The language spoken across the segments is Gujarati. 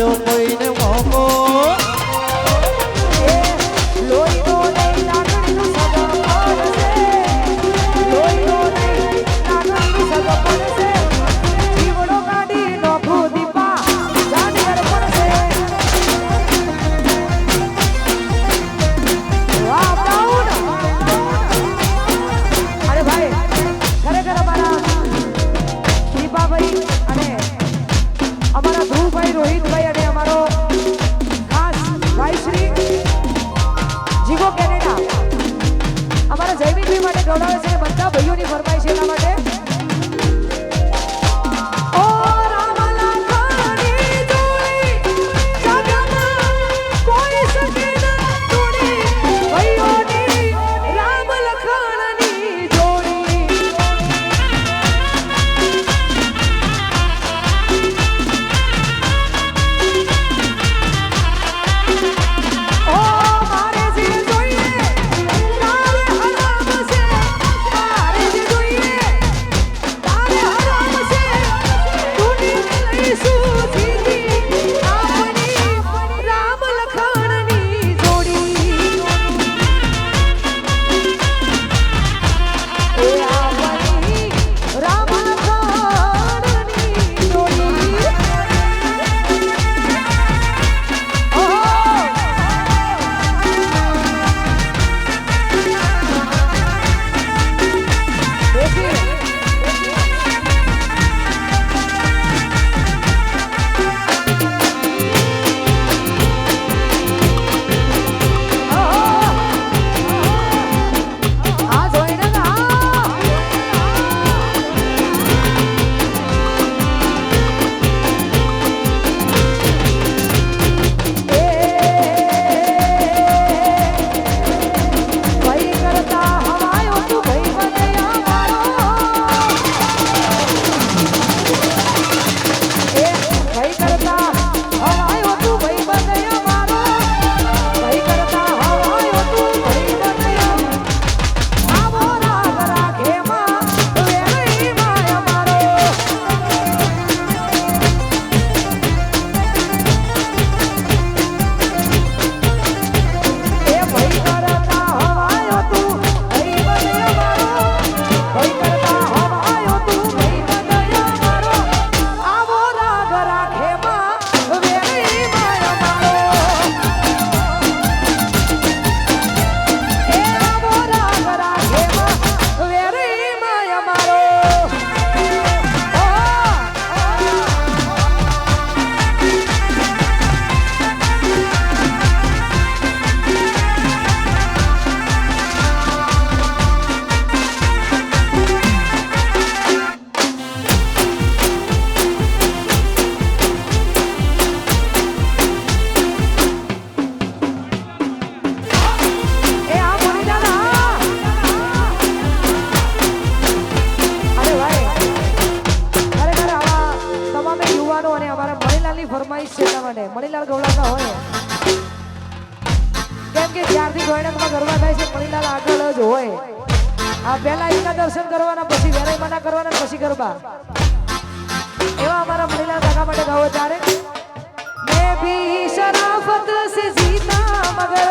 veo માની એટલા માટે મણીલાલ ગવડાવતા હોય. કેમ કે જ્યારથી ગોયણામાં ગરબા થાય છે, મણીલાલ આગળ જ હોય. આ પહેલા એના દર્શન કરવાના, પછી વેરાઈમાં મના કરવાના, પછી ગરબા. એવા અમારા મણીલાલ કાકા માટે ગાવો ત્યારે. મેં ભી શરાફત સે જીતા, મગર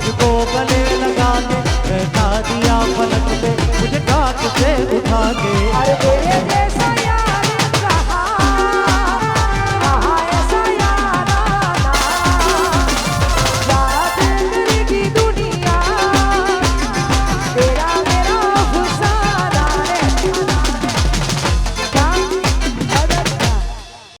मुझको गले लगा दे बैठा दिया पलक पे मुझे खाक से उठा दे